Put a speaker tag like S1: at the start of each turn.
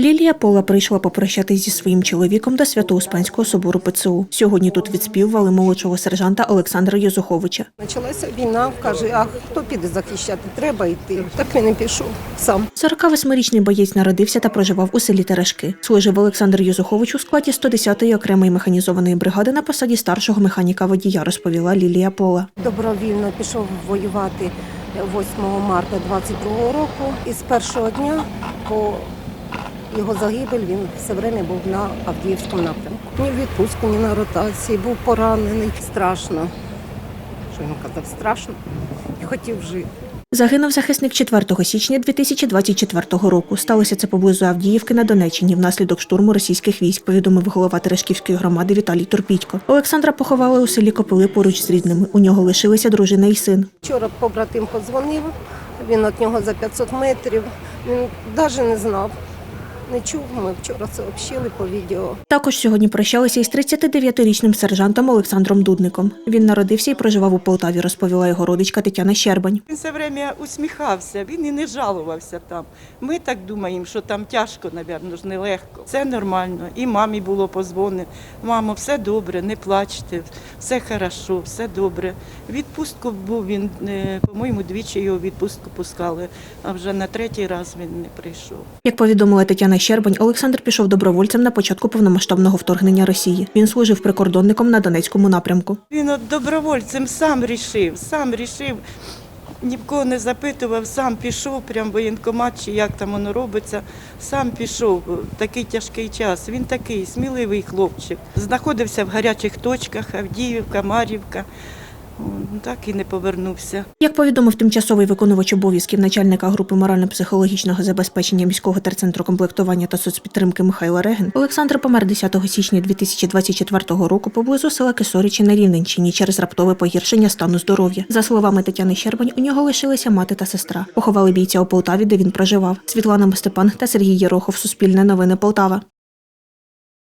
S1: Лілія Пола прийшла попрощатись зі своїм чоловіком до Свято-Успенського собору ПЦУ. Сьогодні тут відспівували молодшого сержанта Олександра Юзуховича.
S2: Почалася війна, каже, а хто піде захищати? Треба йти. Так він і пішов сам.
S1: 48-річний боєць народився та проживав у селі Терешки. Служив Олександр Юзухович у складі 110-ї окремої механізованої бригади на посаді старшого механіка водія, розповіла Лілія Пола.
S2: Добровільно пішов воювати 8 марта 22 року. І з першого дня по його загибель він все время був на Авдіївському напрямку. Ні в відпустку, ні на ротації, був поранений. Страшно. Що він казав, страшно. І хотів жити.
S1: Загинув захисник 4 січня 2024 року. Сталося це поблизу Авдіївки на Донеччині внаслідок штурму російських військ, повідомив голова Терешківської громади Віталій Турпітько. Олександра поховали у селі Копили поруч з рідними. У нього лишилися дружина і син.
S2: Вчора побратим подзвонив, він від нього за 500 метрів. Він навіть не знав, не чув. Ми вчора це общили по відео.
S1: Також сьогодні прощалися із 39-річним сержантом Олександром Дудником. Він народився і проживав у Полтаві, розповіла його родичка Тетяна Щербань.
S3: Він все время усміхався, він і не жалувався там. Ми так думаємо, що там тяжко, напевно, ж нелегко. Це нормально. І мамі було позвони. Мамо, все добре, не плачте, все хорошо, все добре. Відпустку був він, е, по-моєму, двічі його відпустку пускали, а вже на третій раз він не прийшов.
S1: Як повідомила Тетяна Щербань, Олександр пішов добровольцем на початку повномасштабного вторгнення Росії. Він служив прикордонником на Донецькому напрямку.
S3: Він от добровольцем сам рішив, сам рішив. Ні в кого не запитував, сам пішов, прям в воєнкомат, чи як там воно робиться. Сам пішов в такий тяжкий час. Він такий сміливий хлопчик. Знаходився в гарячих точках, Авдіївка, Мар'ївка. О, Так і не повернувся.
S1: Як повідомив тимчасовий виконувач обов'язків начальника групи морально-психологічного забезпечення міського терцентру комплектування та соцпідтримки Михайла Реген, Олександр помер 10 січня 2024 року поблизу села Кисорічі на Рівненщині через раптове погіршення стану здоров'я. За словами Тетяни Щербань, у нього лишилися мати та сестра. Поховали бійця у Полтаві, де він проживав. Світлана Степан та Сергій Єрохов. Суспільне новини Полтава.